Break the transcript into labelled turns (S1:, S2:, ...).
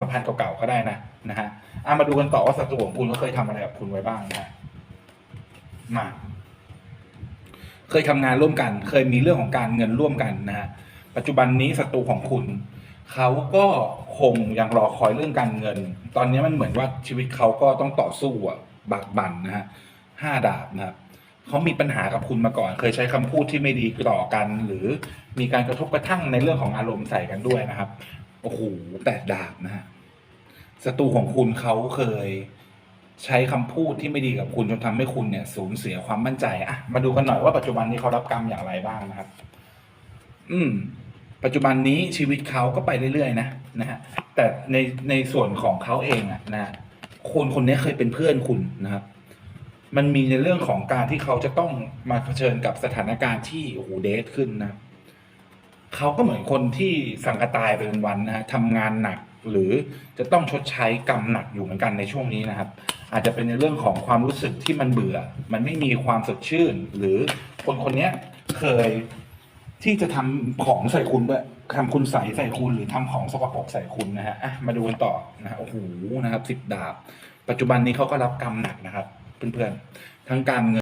S1: สัมพันธ์เก่าๆก็ได้นะนะฮะอะมาดูกันต่อว่าศัตรูของคุณเขาเคยทำอะไรกับคุณไว้บ้างนะฮะมา เคยทำงานร่วมกัน เคยมีเรื่องของการเงินร่วมกันนะฮะปัจจุบันนี้ศัตรูของคุณเขาก็คงยังรอคอยเรื่องการเงิน ตอนนี้มันเหมือนว่าชีวิตเขาก็ต้องต่อสู้อะบักบั่นนะฮะห้าดาบนะครับเขามีปัญหากับคุณมาก่อน เคยใช้คำพูดที่ไม่ดีต่อกัน หรือมีการกระทบกระทั่งในเรื่องของอารมณ์ใส่กันด้วยนะครับ โอ้โหแปดดาบนะฮะศัตรูของคุณเขาเคยใช้คำพูดที่ไม่ดีกับคุณจนทำให้คุณเนี่ย สูญเสียความมั่นใจอะมาดูกันหน่อยว่าปัจจุบันนี้เขารับกรรมอย่างไรบ้างนะครับ อืม ปัจจุบันนี้ชีวิตเขาก็ไปเรื่อยๆนะนะฮะแต่ในในส่วนของเขาเองอะนะฮะคนคนนี้เคยเป็นเพื่อนคุณนะครับ มันมีในเรื่องของการที่เขาจะต้องมาเผชิญกับสถานการณ์ที่โอ้โหเดทขึ้นนะครับ เขาก็เหมือนคนที่สังกตายไปเป็นวันๆนะฮะทำงานหนักหรือจะต้องชดใช้กรรมหนักอยู่เหมือนกันในช่วงนี้นะครับ อาจจะเป็นในเรื่องของความรู้สึกที่มันเบื่อ มันไม่มีความสดชื่น หรือคนคนนี้เคยที่จะทำของใส่คุณด้วยทำคุณใส่ใส่คุณหรือทำของสกปรกใส่คุณนะฮะอะมาดูกันต่อนะฮะโอ้โหนะครับสิบดาบ ปัจจุบันนี้เขาก็รับกรรมหนักนะครับ เพื่อนๆทั้งการเงิน